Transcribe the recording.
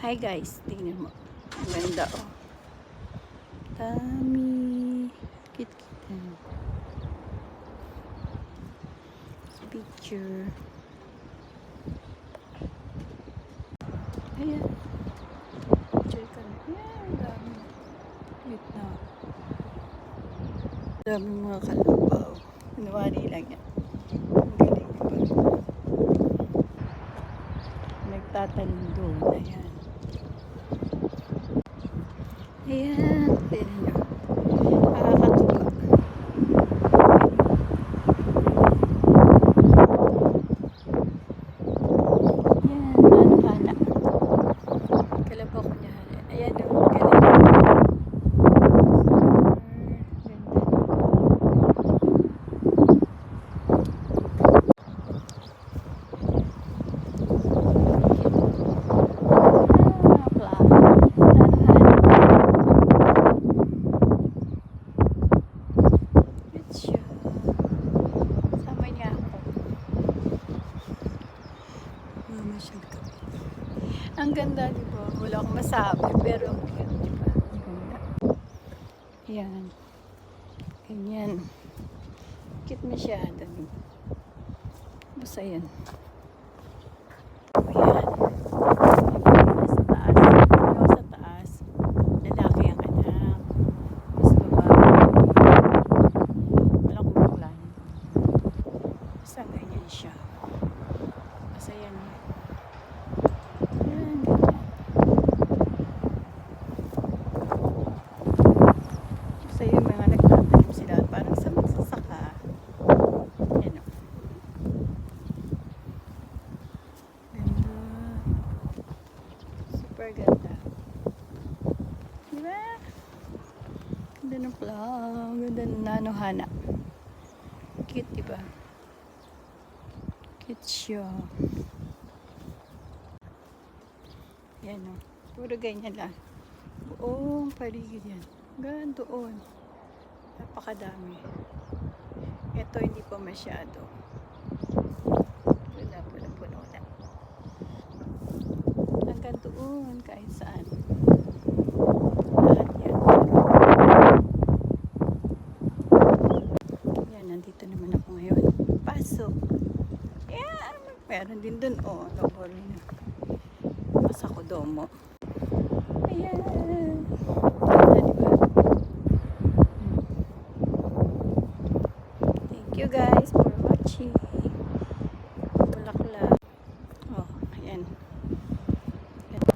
Hi guys, tingnan mo. Ang ganda oh. Dami. Kit kit. Picture. Ayan. Picture ka na. Ayan, dami. Cute na. Dami mga kalabaw. Pinawari lang yan. Ang galing diba? Nagtatanim doon. Ayan. Ayan. Ang ganda, di ba? Wala akong masabi, pero ang cute, di ba? Ang ganda. Ayan. Ganyan. Cute masyado. Basta yan. Ayan. Nasa taas. Ano sa taas? Lalaki ang anak. Mas babae. Walang kumukulan. Basta ganyan siya. Basta yan. Yan, ganyan. Basta yung mga nagtatanim sila. Parang sa magsasaka. Yan o. Ganda. Super ganda. Diba? Ganda ng flower. Ganda ng nanohana. Cute, diba? Cute siya. Yan o. Puro ganyan lang. Buong paligid yan. Hanggang doon. Napakadami. Ito hindi pa masyado. Wala pa na. Hanggang doon kahit saan. Lahat yan. Yan, nandito naman ako ngayon. Pasok. Yan. Meron din dun. Oh, labor na. Masa ko domo. Ayan. you guys for watching.